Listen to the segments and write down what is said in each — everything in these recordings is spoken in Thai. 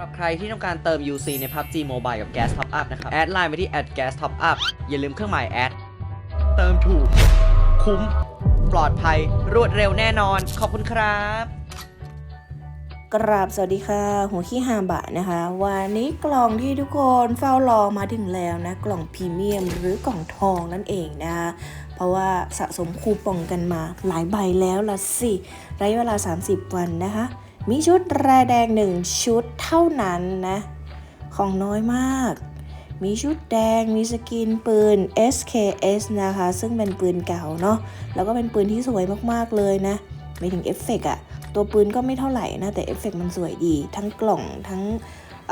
หรับใครที่ต้องการเติม UC ใน PUBG Mobile กับ Gas Top Up นะครับ แอดไลน์ไปที่ @gas top up อย่าลืมเครื่องหมายแอด เติมถูก คุ้ม ปลอดภัย รวดเร็วแน่นอน ขอบคุณครับ กราบสวัสดีค่ะ หัวขี้หาบะนะคะ วันนี้กล่องที่ทุกคนเฝ้ารอมาถึงแล้วนะ กล่องพรีเมียมหรือกล่องทองนั่นเองนะคะเพราะว่าสะสมคูปองกันมาหลายใบแล้วละสิระยะเวลา 30 วันนะคะ มีชุดรายแดง1ชุดเท่านั้นนะ ของน้อยมาก มีชุดแดง มีสกินปืน SKS นะคะ ซึ่งเป็นปืนเก่าเนาะ แล้วก็เป็นปืนที่สวยมากๆเลยนะไม่ถึงเอฟเฟกต์อะตัวปืนก็ไม่เท่าไหร่นะ แต่เอฟเฟกต์มันสวยดี ทั้งกล่องทั้ง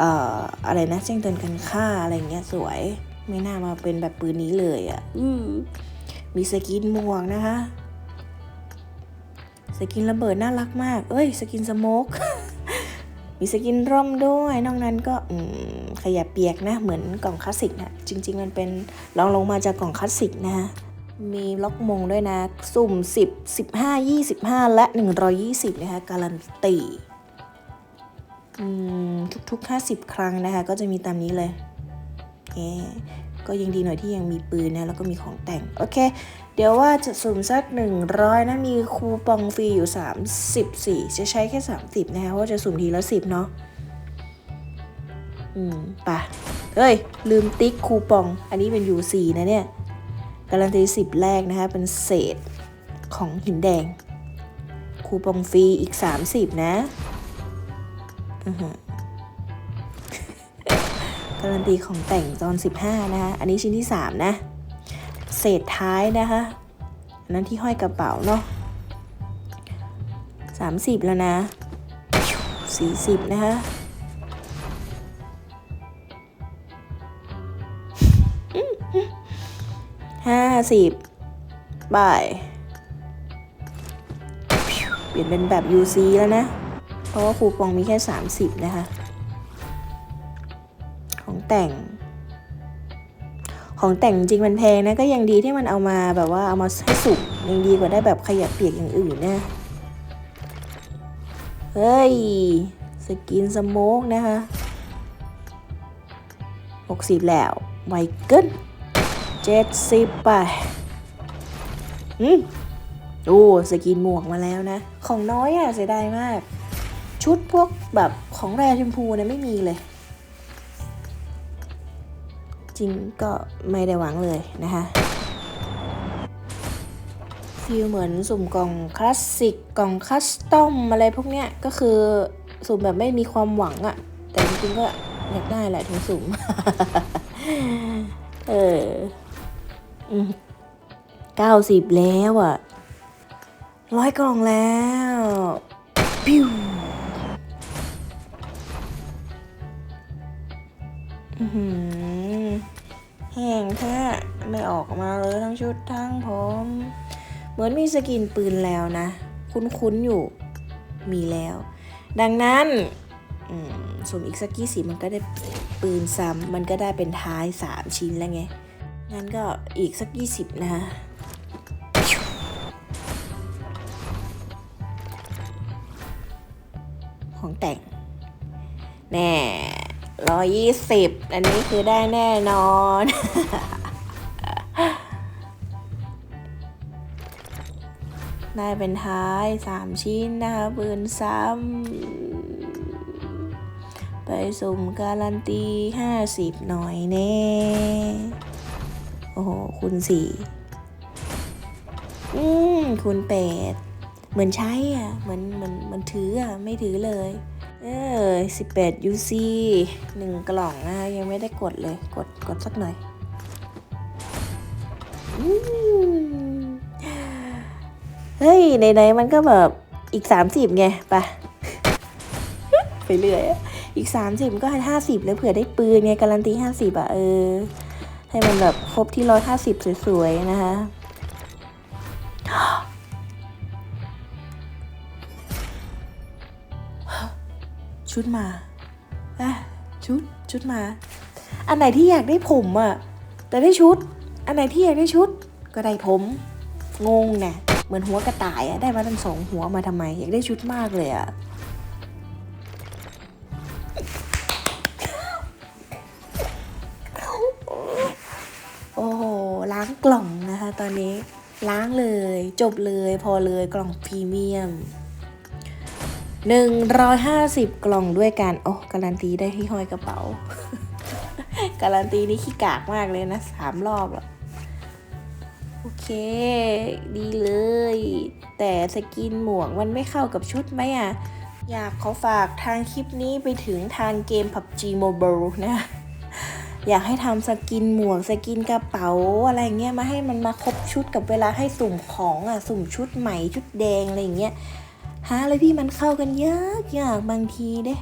อออะไรนะแจ้งเตือนกันค่าอะไรเงี้ยสวย ไม่น่ามาเป็นแบบปืนนี้เลยอะอือมีสกินหมวกนะคะ สกินระเบิดน่ารักมาก เอ้ย สกินสโมกมีสกินร่มด้วย นอกนั้นก็ขยะเปียกนะ เหมือนกล่องคลาสสิกนะจริง ๆ มันเป็นลองลงมาจากกล่องคลาสสิกนะมีล็อกมงด้วยนะ สุ่ม 10 15 25 และ 120 นะคะ การันตีทุกๆ 50 ครั้งนะคะ ก็จะมีตามนี้เลย โอเค ก็ยังดีหน่อยที่ยังมีปืนนะ แล้วก็มีของแต่ง โอเค เดี๋ยวว่าจะสุ่มสัก 100 นะ มีคูปองฟรีอยู่ 34 จะใช้แค่ 30 นะคะเพราะจะสุ่มทีละ 10 เนาะอืมปะเฮ้ย ลืมติ๊กคูปอง อันนี้เป็น U4 นะเนี่ย การันตีสิบแรกนะคะ เป็นเศษของหินแดง คูปองฟรีอีก 30 นะอือฮึการันตีของแต่งตอน 15 นะคะอันนี้ชิ้นที่ 3 นะ เศษท้ายนะคะนนั้นที่ห้อยกระเป๋าเนาะ30แล้วนะ40นะคะห้าสิบบ่ายเปลี่ยนเป็นแบบ UC แล้วนะ เพราะว่าคูปองมีแค่ 30 นะคะ ของแต่ง ของแต่งจริงมันแพงนะก็ยังดีที่มันเอามาแบบว่าเอามาให้สุกยังดีกว่าได้แบบขยะเปียกอย่างอื่นนะเฮ้ย สกินสโมกนะคะ60แล้ว ไวเกินเจ็ดสิบไปอืมโอ้สกินหมวกมาแล้วนะ ของน้อยอะเสียดายมาก ชุดพวกแบบของแรชมพูเนี่ยไม่มีเลย จริงก็ไม่ได้หวังเลยนะคะฟีลเหมือนสุ่มกล่องคลาสสิกกล่องคัสตอมอะไรพวกเนี้ยก็คือสุ่มแบบไม่มีความหวังอะแต่จริงๆก็อยากได้แหละถึงสุ่มเออเก้าสิบแล้วอะร้อยกล่องแล้วปิ้วอื แห้งแท้ไม่ออกมาเลยทั้งชุดทั้งผม เหมือนมีสกินปืนแล้วนะ คุ้นๆอยู่มีแล้ว ดังนั้นอืมสมอีกสักกี่สิบมันก็ได้ปืนซ้ำมันก็ได้เป็นท้ายสามชิ้นแล้วไง งั้นก็อีกสัก 20 นะคะของแต่ง แน่ ร้อยยี่สิบอันนี้คือได้แน่นอน ได้เป็นท้าย3ชิ้นนะคะปืนซ้ำไปสุ่มการันตี50หน่อยแน่โอ้โห คุณสี่อืมคุณเป็ดเหมือนใช้อะ เหมือนเหมือนเหมันถืออะ ไม่ถือเลย เออสิบแปดยูซีหนึ่งกล่องนะคะยังไม่ได้กดเลย กดกดสักหน่อยเฮ้ยไหนๆมันก็แบบอีกสามสิบไงไปะไปเรื่อยอีกสามสิบก็ให้ห้าสิบแล้วเผื่อได้ปืนไง การันตีห้าสิบอะ เออ ให้มันแบบครบที่ร้อยห้าสิบสวย ๆ นะคะ ชุดมาอะชุดชุดมา อันไหนที่อยากได้ผมอะแต่ได้ชุด อันไหนที่อยากได้ชุด ก็ได้ผม งงนะเหมือนหัวกระต่ายอะได้มาทั้งสองหัวมาทำไม อยากได้ชุดมากเลยอะโอ้โหล้างกล่องนะคะ ตอนนี้ล้างเลย จบเลยพอเลยกล่องพรีเมียม 150 กล่องด้วยกัน โอ้การันตีได้ที่ห้อยกระเป๋า การันตีนี่ขี้กากมากเลยนะสามรอบอะโอเค ดีเลย แต่สกินหมวกมันไม่เข้ากับชุดไหมอะอยากขอฝากทางคลิปนี้ไปถึงทางเกม PUBG Mobile นะ อยากให้ทำสกินหมวกสกินกระเป๋าอะไรเงี้ยมาให้มันมาครบชุดกับเวลาให้สุ่มของอะ สุ่มชุดใหม่ชุดแดงอะไรเงี้ย หาอะไรที่มันเข้ากันยากยากบางทีเด้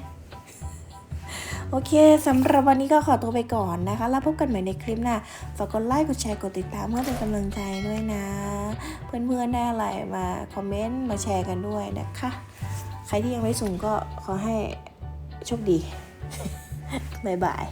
โอเคสำหรับวันนี้ก็ขอตัวไปก่อนนะคะ แล้วพบกันใหม่ในคลิปหน้าฝากกดไลค์กดแชร์กดติดตามเพื่อเป็นกำลังใจด้วยนะ เพื่อนๆได้อะไรมาคอมเมนต์มาแชร์กันด้วยนะคะ ใครที่ยังไม่สุ่มก็ขอให้โชคดี บ๊ายบาย